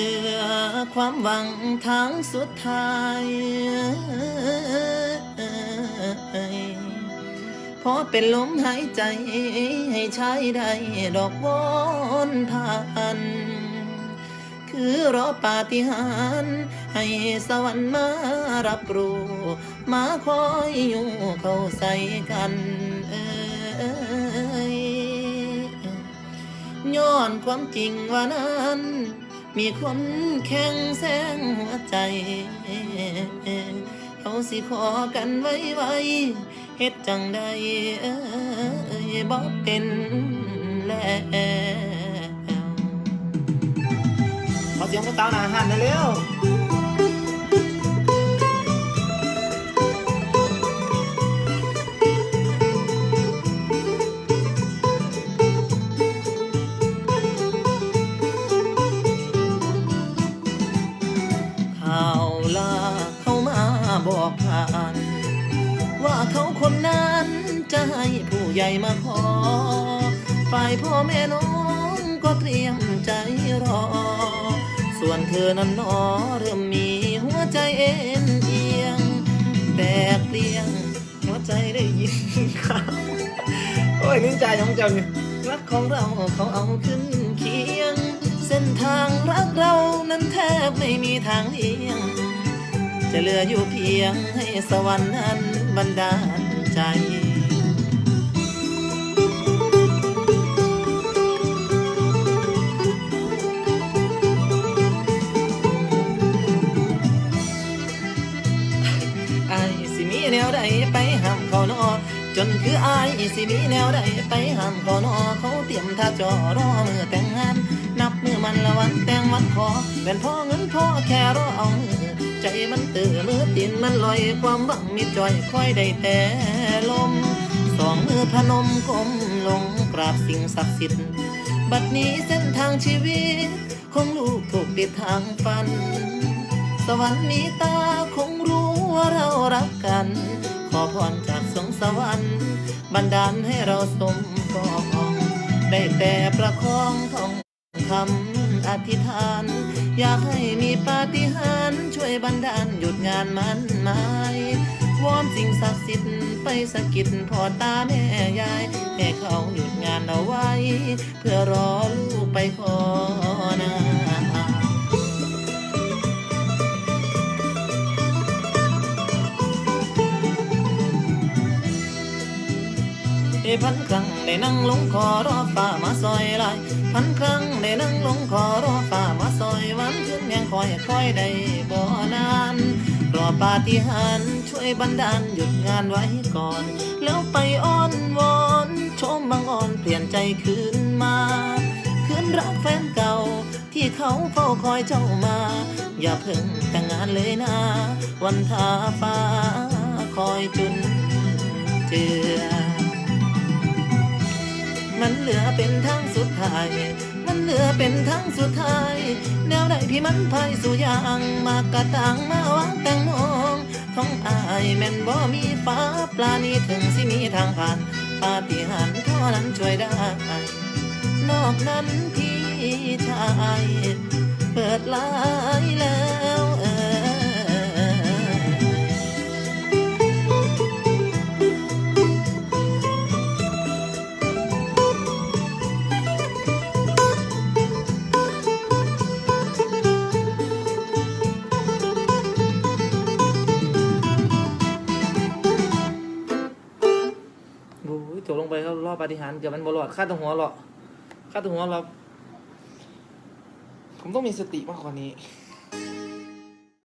ลือความหวังทางสุดท้ายพอเป็นลมหายใจให้ใชายได้ดอกวอนผ่านคือรอปาฏิหาริย์ให้สวรรค์มารับรู้ มาคอยอยู่เข้าใส่กันเอ้ยย้อนความจริงว่านั้น มีคนแข่งแซงหัวใจ เขาสิขอกันไว้ไว้เฮ็ดจังใดเอ้ยบ่เป็นแล้วขอเสียงพวกสาวหนาหันหน่อยเร็ว อกผ่าน ว่าเขาคนนั้นจะให้ผู้ใหญ่มาขอ ฝ่ายพ่อแม่น้องก็เตรียมใจรอ ส่วนเธอนั้นนอเริ่มมีหัวใจเอ็นเอียงแบกเลียง หัวใจได้ยินข่าวโอ้ยนิ่งใจของเจ้านี่รักของเราเขาเอาขึ้นเคียง เส้นทางรักเรานั้นแทบไม่มีทางเลี่ยง จะเหลืออยู่เพียงให้สวรรค์นั้นบันดาลใจอายสิมีแนวใดไปห้ามเขานอ จนคืออายสิมีแนวใดไปห้ามขานอเขาเตรียมท่าจอรอมือแต่งงาน นับมือมันละวันแต่งวันขอเป็นพ่อเงินพ่อแค่รอเอามือใจมันตื่นมือตินมันลอยความหวังมีจอยคอยได้แต่ลม สองมือพนมก้มลงกราบสิ่งศักดิ์สิทธิ์บัดนี้เส้นทางชีวิตของลูกถูกปิดทางฝัน สวรรค์มีตาคง ว่าเรารักกัน ขอพรจากสวงสวรรค์บันดาลให้เราสมปองได้แต่ประคองท่องคำอธิษฐาน อยากให้มีปาฏิหาริย์ช่วยบันดาลหยุดงานมันหมายวอนสิ่งศักดิ์สิทธิ์ไปสะกิดพ่อตาแม่ยายให้เขาหยุดงานเอาไว้ เพื่อรอลูกไปขอ นาเอพันครั้งได้นั่งลงคอรอฟ้ามาซอยลายพันครั้งได้นั่งลงคอรอฟ้ามาซอยวันคืนยังคอยคอยได้บ่นานรอปาฏิหาริย์ช่วยบันดาลหยุดงานไว้ก่อน แล้วไปอ้อนวอนชมบางอ่อนเปลี่ยนใจคืนมาคืนรักแฟนเก่าที่เขาเฝ้าคอยเจ้ามา อย่าเพิ่งแต่งงานเลยนะ วันทาฟ้าคอยจุนเจือ มันเหลือเป็นทางสุดท้าย มันเหลือเป็นทางสุดท้าย แนวใดพี่มันพายสู่ยางมากระตังมาวางแต่งมองท้องอายแม่นบ่มีฟ้าปลานี้ถึงสิมีทางผ่านปาฏิหาริย์เท่านั้นช่วยได้ นอกนั้นพี่ชาย เปิดลายแล้ว ยตกลงไปเขารอบปฏิหารเกือบมันบรอดค่าตัวหัวหรอกค่าตัวหัวเราผมต้องมีสติมากกว่านี้